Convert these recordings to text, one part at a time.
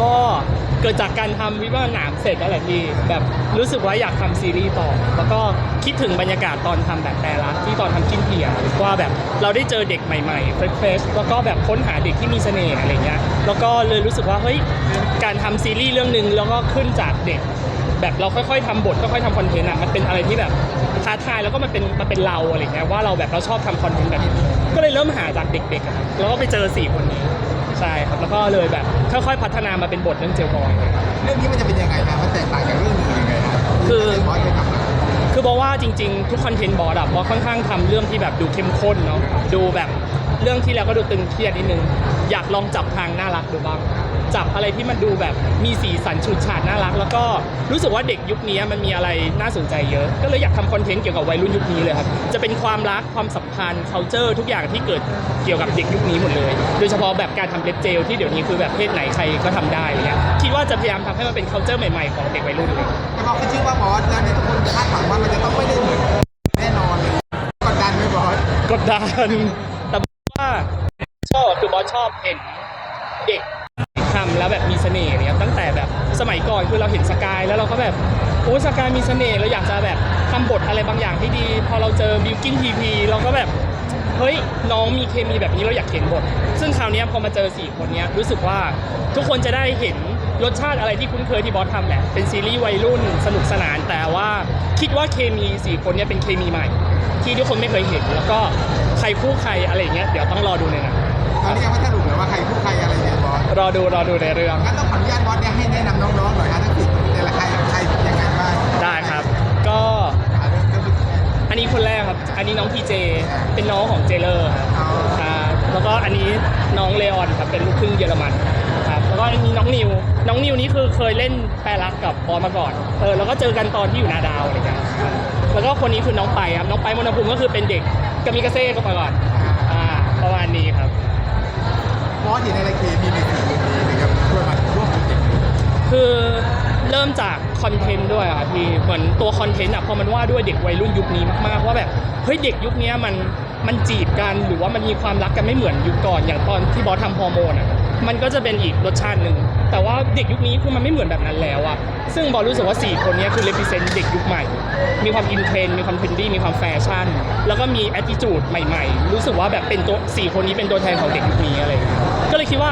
ก็เกิดจากการทำวิวาหนามเสร็จแล้วแหละพี่แบบรู้สึกว่าอยากทำซีรีส์ต่อ แล้วก็คิดถึงบรรยากาศตอนทำแบบแต่ละที่ตอนทำกินเพียว่าแบบเราได้เจอเด็กใหม่ๆเฟรชๆแล้วก็แบบค้นหาเด็กที่มีเสน่ห์อะไรเงี้ยแล้วก็เลยรู้สึกว่าเฮ้ยการทำซีรีส์เรื่องหนึ่งแล้วก็ขึ้นจากเด็ก แบบเราค่อยๆทำบทค่อยๆทำคอนเทนต์อะมันเป็นอะไรที่แบบท้าทายแล้วก็มันเป็นมันเป็นเราอะไรเงี้ยว่าเราแบบเราชอบทำคอนเทนต์แบบนี้ก็เลยเริ่มหาจากเด็กๆอะครับแล้วก็ไปเจอสี่คนนี้ ใช่ครับแล้วก็เลยแบบค่อยๆพัฒนามาเป็นบทเรื่องเจลบอยครับ เรื่องนี้มันจะเป็นยังไงครับมันแตกต่างจากเรื่องอื่นยังไงครับคือ บอสเคยทำมาคือบอกว่าจริงๆ ทุกคอนเทนต์บอร์ดอะบอสค่อนข้างทำเรื่องที่แบบดูเข้มข้นเนาะดูแบบเรื่องที่แล้วก็ดูตึงเครียดนิดนึง อยากลองจับทางน่ารักดูบ้าง จับอะไรที่มันดูแบบมีสีสันฉูดฉาดน่ารัก แล้วก็รู้สึกว่าเด็กยุคนี้มันมีอะไรน่าสนใจเยอะ ก็เลยอยากทำคอนเทนต์เกี่ยวกับวัยรุ่นยุคนี้เลยครับ จะเป็นความรักความสัมพันธ์ culture ทุกอย่างที่เกิดเกี่ยวกับเด็กยุคนี้หมดเลย โดยเฉพาะแบบการทำเล็บเจลที่เดี๋ยวนี้คือแบบเพศไหนใครก็ทำได้อะไรเงี้ยคิดว่าจะพยายามทำให้มันเป็น culture ใหม่ๆของเด็กวัยรุ่นเลย แต่บอกขึ้นชื่อว่าบอสแล้วเนี่ยทุกคนคาดหวังว่ามันจะต้องไม่ได้เหมือนแน่นอนเลยกดดันไหมบอสกดดัน แต่ว่าชอบคือบอสชอบเห็นเด็ก น่ห์เนี่ยตั้งแต่แบบสมัยก่อนคือเราเห็นสกายแล้วเราก็แบบโอ้สกายมีเสน่ห์เราอยากจะแบบทำบทอะไรบางอย่างที่ดี พอเราเจอบิวกิ้นทีพีเราก็แบบเฮ้ยน้องมีเคมีแบบนี้เราอยากเขียนบท ซึ่งคราวนี้พอมาเจอสี่คนเนี้ยรู้สึกว่าทุกคนจะได้เห็นรสชาติอะไรที่คุ้นเคยที่บอสทำแหละ เป็นซีรีส์วัยรุ่นสนุกสนาน แต่ว่าคิดว่าเคมีสี่คนเนี้ยเป็นเคมีใหม่ ที่ทุกคนไม่เคยเห็น แล้วก็ใครคู่ใครอะไรเงี้ยเดี๋ยวต้องรอดูในหนังตอนนี้ยังไม่สรุปเลยว่าใครคู่ใครอะไรเนี่ย รอดูรอดูในเรื่อง งั้นต้องขออนุญาตบอสเนี่ยให้แนะนำน้องๆหน่อยฮะทั้งสิบแต่ละใครใครยังไงบ้างได้ครับ ก็ อ่าเริ่มเริ่มที่อันนี้คนแรกครับ อันนี้น้องพีเจ เป็นน้องของเจเลอร์ครับเอาครับแล้วก็อันนี้น้องเลออนครับ เป็นลูกครึ่งเยอรมันครับ แล้วก็อันนี้น้องนิว น้องนิวนี่คือเคยเล่นแปรรักกับบอลมาก่อน เออ แล้วก็เจอกันตอนที่อยู่นาดาวอะไรกันครับแล้วก็คนนี้คือน้องไปครับ น้องไปมนภูมิก็คือเป็นเด็กกามิกาเซ่ก็มาก่อน อ่าประมาณนี้ครับ บอสเห็นอะไร คือเริ่มจากคอนเทนต์ด้วยอะพี่เหมือนตัวคอนเทนต์อะพอมันว่าด้วยเด็กวัยรุ่นยุคนี้มากๆว่าแบบเฮ้ยเด็กยุคนี้มันมันจีบกันหรือว่ามันมีความรักกันไม่เหมือนยุคก่อนอย่างตอนที่บอสทำฮอร์โมนอะมันก็จะเป็นอีกรสชาติหนึ่งแต่ว่าเด็กยุคนี้คือมันไม่เหมือนแบบนั้นแล้วอะซึ่งบอสรู้สึกว่าสี่คนนี้คือ represent เด็กยุคใหม่ มีความอินเทรนด์มีความเทรนดี้ มีความแฟชั่น แล้วก็มี attitude ใหม่ ๆ รู้สึกว่าแบบเป็นตัวสี่คนนี้เป็นตัวแทนของเด็กยุคนี้อะไร ก็เลยคิดว่า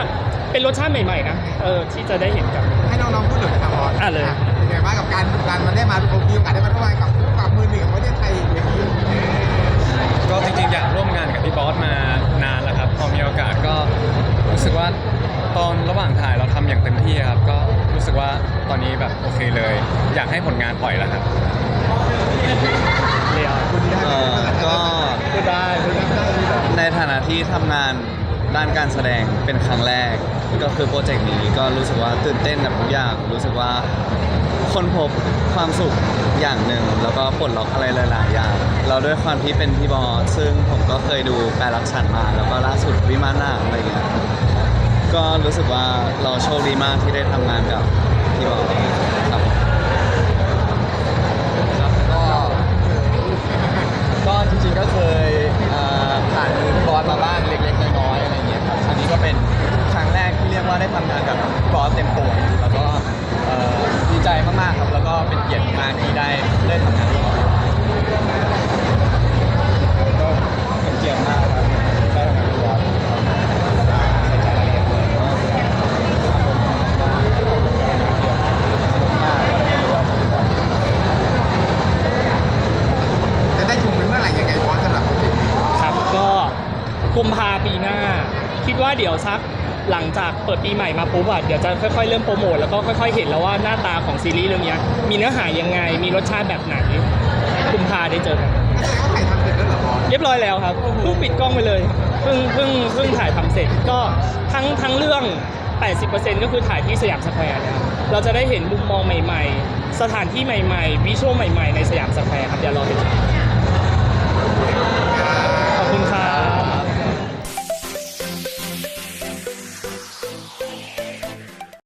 เป็นรสชาติใหม่ๆนะเออที่จะได้เห็นกัน ให้น้องๆพูดหน่อยนะครับบอสอะเลย เป็นไงบ้างกับการการมันได้มาโมีโอกาสได้มาร่วมงานกับกับมือหนึ่งของประเทศไทยอย่างนี้ก็จริงๆ อยากร่วมงานกับพี่บอสมานานแล้วครับพอมีโอกาสก็รู้สึกว่าตอนระหว่างถ่ายเราทำอย่างเต็มที่ครับ ก็รู้สึกว่าตอนนี้แบบโอเคเลย อยากให้ผลงานปล่อยแล้วครับเรียวคุณได้เอ่อก็พูดได้พูดได้ ในฐานะที่ทำงานด้านการแสดงเป็นครั้งแรก ก็คือโปรเจกต์นี้ก็รู้สึกว่าตื่นเต้นกับทุกอย่าง รู้สึกว่าคนพบความสุขอย่างหนึ่งแล้วก็ปลดล็อกอะไรหลายๆอย่าง เราด้วยความที่เป็นพี่บอซึ่งผมก็เคยดูแปรรักฉันมา แล้วก็ล่าสุดวิมานหน้าอะไรอย่างเงี้ยก็รู้สึกว่าเราโชคดีมากที่ได้ทำงานกับพี่บอสครับผม ครับก็ก็จริงๆก็เคยเอ่อผ่านมือพี่บอสมาบ้างเล็กๆน้อยๆอะไรเงี้ยครับอันนี้ก็เป็นครั้งแร กที่เรียกว่าได้ทำงานกับพี่บอสเต็มตัวแล้วก็ดีใจมากๆครับแล้วก็เป็นเกียรติมากที่ได้ได้ทำงานกับพี่บอสก็เป็นเกียรติมากครับได้ทำงานกับพี่บอสเอียดเลยครับผมสนุกมากแล้วก็ไรกับพี่บอสจะได้ชมเป็นเมื่อไหร่ยังไงบอสสนับโปรเจกต์นี้ครับก็กุมภาปีหน้า คิดว่าเดี๋ยวสักหลังจากเปิดปีใหม่มาปุ๊บอะเดี๋ยวจะค่อยๆเริ่มโปรโมทแล้วก็ค่อย ๆ เห็นแล้วว่าหน้าตาของซีรีส์เรื่องเนี้ยมีเนื้อหายังไง มีรสชาติแบบไหนกุมภาได้เจอกันแสดงว่าถ่ายทำเสร็จแล้วเหรอบอสเรียบร้อยแล้วครับเพิ่งปิดกล้องไปเลยเพิ่งเพิ่งเพิ่งถ่ายทำเสร็จก็ทั้งทั้งเรื่อง 80%ก็คือถ่ายที่สยามสแควร์นะครับเราจะได้เห็นมุมมองใหม่ ๆ สถานที่ใหม่ ๆ วิชวลใหม่ ๆ ในสยามสแควร์ครับเดี๋ยวรอติดตาม